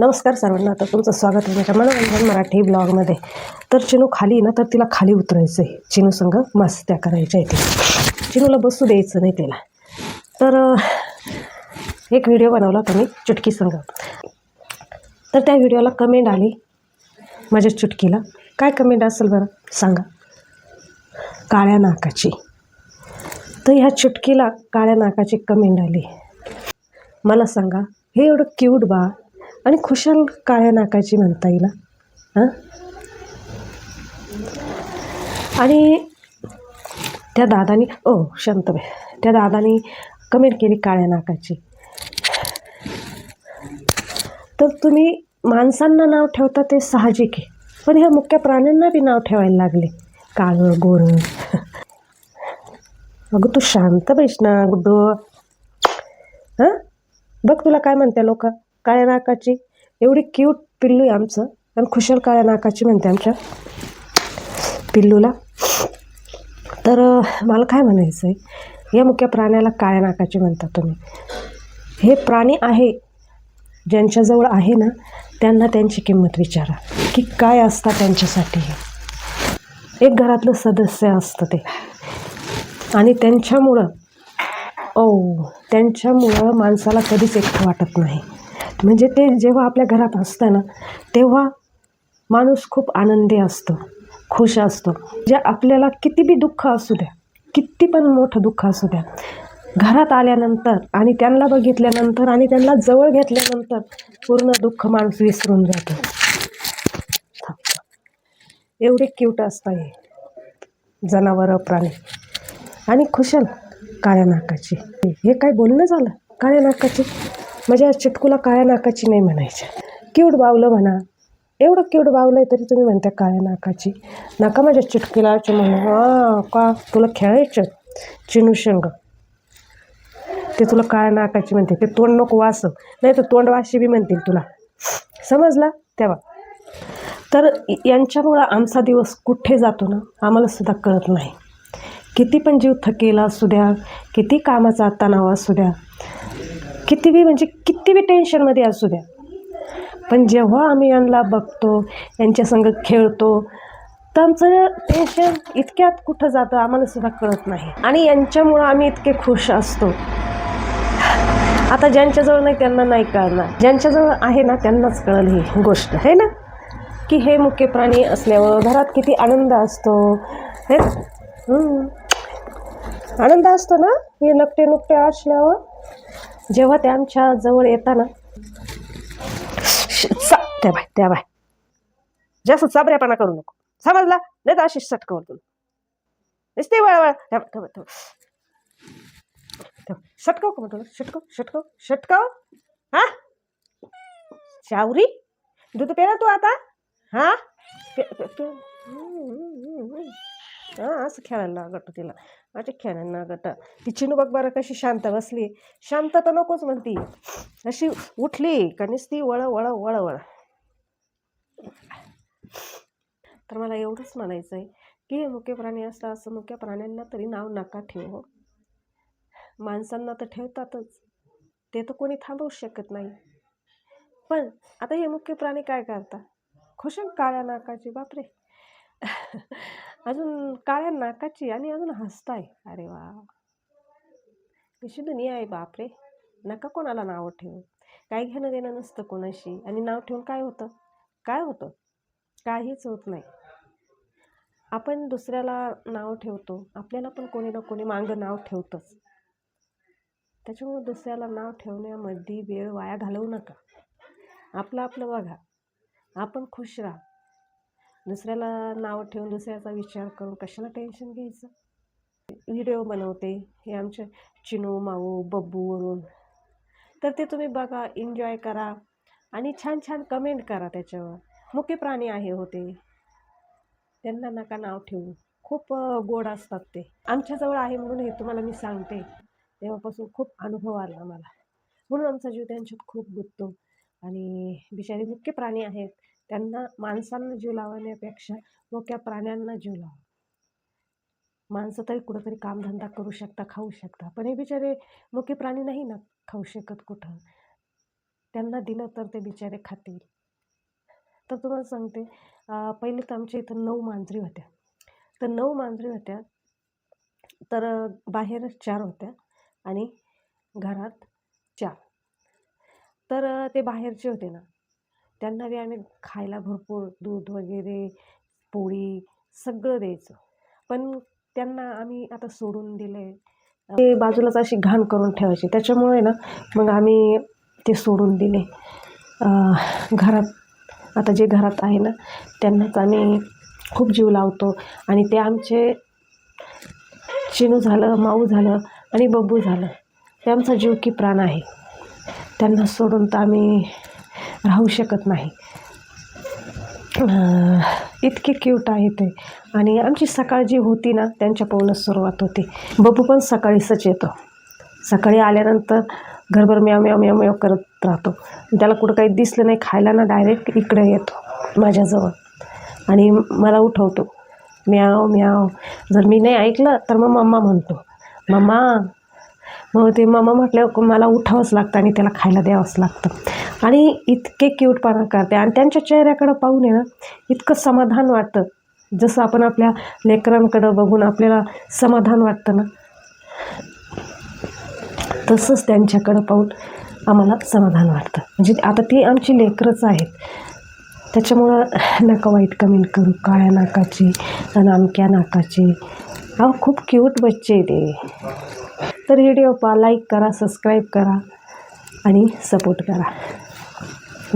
नमस्कार सर्वांना. आता तुमचं स्वागत आहे माझ्या मनोरंजन मराठी ब्लॉगमध्ये. तर चिनू खाली ना तर तिला खाली उतरायचं आहे चिनू संग मस्त्या करायच्या आहे चिनूला बसू द्यायचं नाही तिला. तर एक व्हिडिओ बनवला होता मी चुटकी संग. तर त्या व्हिडिओला कमेंट आली माझ्या चुटकीला. काय कमेंट असेल बरं? सांगा. काळ्या नाकाची. तर ह्या चुटकीला काळ्या नाकाची कमेंट आली. मला सांगा हे एवढं क्यूट बा. आणि खुशाल काळ्या नाकाची म्हणता येईल हां? आणि त्या दादानी ओ शांत त्या दादानी कमेंट केली काळ्या नाकाची. तर तुम्ही माणसांना नाव ठेवता ते साहजिक आहे. पण ह्या मुख्य प्राण्यांना बी नाव ठेवायला लागले. काळं गोरं. अगं तू शांत बैस ना गुड्डू. हां? बघ तुला काय म्हणते लोक. काळ्या नाकाची. एवढी क्यूट पिल्लू आहे आमचं. आणि खुशाल काळ्या नाकाची म्हणते आमच्या पिल्लूला. तर मला काय म्हणायचं आहे? या मुख्य प्राण्याला काळ्या नाकाची म्हणता तुम्ही. हे प्राणी आहे. ज्यांच्याजवळ आहे ना त्यांना त्यांची किंमत विचारा. की काय असतं त्यांच्यासाठी हे? एक घरातलं सदस्य असतं ते. आणि त्यांच्यामुळं ओ त्यांच्यामुळं माणसाला कधीच एकटं वाटत नाही. म्हणजे ते जेव्हा आपल्या घरात असतं ना तेव्हा माणूस खूप आनंदी असतो खुश असतो. जे आपल्याला किती बी दुःख असू द्या किती पण मोठं दुःख असू द्या घरात आल्यानंतर आणि त्यांना बघितल्यानंतर आणि त्यांना जवळ घेतल्यानंतर पूर्ण दुःख माणूस विसरून जातो. एवढे क्यूट असता हे. जनावरं प्राणी. आणि खुशाल काळ्या नाकाची. हे काय बोलणं झालं? काळ्या नाकाची? म्हणजे माझ्या चिटकूला काळ्या नाकाची नाही म्हणायच्या क्यूट बावलं म्हणा. एवढं क्यूट बावलं आहे तरी तुम्ही म्हणता काळ्या नाकाची. नका माझ्या चिटकीला म्हणून हां का? तुला खेळायचं? चिनू शेंग. ते तुला काळ्या नाकाची म्हणते. ते तोंड नको वास. नाही तर तोंड वाशी बी म्हणतील तुला. समजला तेव्हा? तर यांच्यामुळं आमचा दिवस कुठे जातो ना आम्हाला सुद्धा कळत नाही. किती पण जीव थकेला असू द्या किती कामाचा तणाव असू द्या किती बी म्हणजे किती बी टेन्शनमध्ये असू द्या. पण जेव्हा आम्ही यांना बघतो यांच्यासंग खेळतो तर आमचं टेन्शन इतक्यात कुठं जातं आम्हाला सुद्धा कळत नाही. आणि यांच्यामुळं आम्ही इतके खुश असतो. आता ज्यांच्याजवळ नाही त्यांना नाही कळणार. ज्यांच्याजवळ आहे ना त्यांनाच कळल ही गोष्ट. आहे ना? की हे मुख्य प्राणी असल्यावर घरात किती आनंद असतो. हे? आनंद असतो ना? हे नकटे नुकटे असल्यावर? जेव्हा ते आमच्या जवळ येताना श- त्या बाय त्या बाय जास्त चाबऱ्यापणा करू नको. समजला? नाही तर अशी सटकवर तुला. नुसते वळवळ वळ का मग तुला? षटकव षटकव शटकव हा? चावरी दूध पेला तू आता? हा? असं खेळायला लागत तिला. माझ्या खेळायला लागत. ती चिनू बघ बरं कशी शांत बसली. शांत तर नकोच म्हणती. अशी उठली का नुसती वळ वळ वळ वळ. तर मला एवढंच म्हणायचं आहे की हे मुख्य प्राणी असला असं मुख्य प्राण्यांना तरी नाव नका ठेव हो. माणसांना तर ठेवतातच. ते तर कोणी थांबवू शकत नाही. पण आता हे मुख्य प्राणी काय करता? खुशाल काळ्या नाकाची बापरे. अजून काळ्या नाकाची आणि अजून हसताय. अरे वा. अशी दुनिया आहे बापरे. नका कोणाला नावं ठेवू. काय घेणं देणं नसतं कोणाशी. आणि नाव ठेवून काय होतं? काय होतं? काहीच होत नाही. आपण दुसऱ्याला नाव ठेवतो. आपल्याला पण कोणी ना कोणी मागं नाव ठेवतंच. त्याच्यामुळे दुसऱ्याला नाव ठेवण्यामध्ये वेळ वाया घालवू नका. आपलं आपलं बघा. आपण खुश राहा. दुसऱ्याला नाव ठेवून दुसऱ्याचा विचार करून कशाला टेन्शन घ्यायचं? व्हिडिओ बनवते हे आमचे चिनू माऊ बब्बूवरून तर ते तुम्ही बघा एन्जॉय करा आणि छान छान कमेंट करा त्याच्यावर. मुख्य प्राणी आहे होते त्यांना नका नाव ठेवू. खूप गोड असतात ते. आमच्याजवळ आहे म्हणून हे तुम्हाला मी सांगते. तेव्हापासून खूप अनुभव आला मला. म्हणून आमचा जीव त्यांच्यात खूप गुंततो. आणि बिचारे मुख्य प्राणी आहेत. त्यांना माणसांना जीव लावण्यापेक्षा मोक्या प्राण्यांना जीव लावा. माणसं तरी कुठंतरी कामधंदा करू शकता खाऊ शकता. पण हे बिचारे मोके प्राणी नाही ना खाऊ शकत कुठं? त्यांना दिलं तर ते बिचारे खातील. तर तुम्हाला सांगते पहिले तर आमच्या इथं नऊ मांजरी होत्या. तर नऊ मांजरी होत्या तर बाहेर चार होत्या आणि घरात चार. तर ते बाहेरचे होते ना त्यांना बी आम्ही खायला भरपूर दूध वगैरे पोळी सगळं द्यायचो. पण त्यांना आम्ही आता सोडून दिलं. आहे ते बाजूलाच अशी घाण करून ठेवायची. त्याच्यामुळे ना मग आम्ही ते सोडून दिले. घरात आता जे घरात आहे ना त्यांनाच आम्ही खूप जीव लावतो. आणि ते आमचे चिनू झालं माऊ झालं आणि बब्बू झालं. ते आमचा जीव की प्राण आहे. त्यांना सोडून तर आम्ही राहू शकत नाही. इतके क्यूट आहे ते. आणि आमची सकाळ जी होती ना त्यांच्या पाहूनच सुरुवात होती. बबू पण सकाळीच येतो. सकाळी आल्यानंतर घरभर म्याव म्याव म्याव म्याव करत राहतो. त्याला कुठं काही दिसलं नाही खायला ना डायरेक्ट इकडे येतो माझ्याजवळ. आणि मला उठवतो. म्याव म्याव. जर मी नाही ऐकलं तर मग मम्मा म्हणतो. मम्मा मग ते मम्मा म्हटल्यावर मला उठावंच लागतं आणि त्याला खायला द्यावंच लागतं. आणि इतके क्यूटपणा करते. आणि त्यांच्या चेहऱ्याकडं पाहून आहे ना इतकं समाधान वाटतं. जसं आपण आपल्या लेकरांकडं बघून आपल्याला समाधान वाटतं ना तसंच त्यांच्याकडं पाहून आम्हाला समाधान वाटतं. म्हणजे आता ती आमची लेकरंच आहेत. त्याच्यामुळं नका वाईट कमेंट करू. काळ्या नाकाची नामक्या नाकाची. अहो खूप क्यूट बच्चे ते. तर व्हिडिओ पहा लाईक करा सबस्क्राईब करा आणि सपोर्ट करा.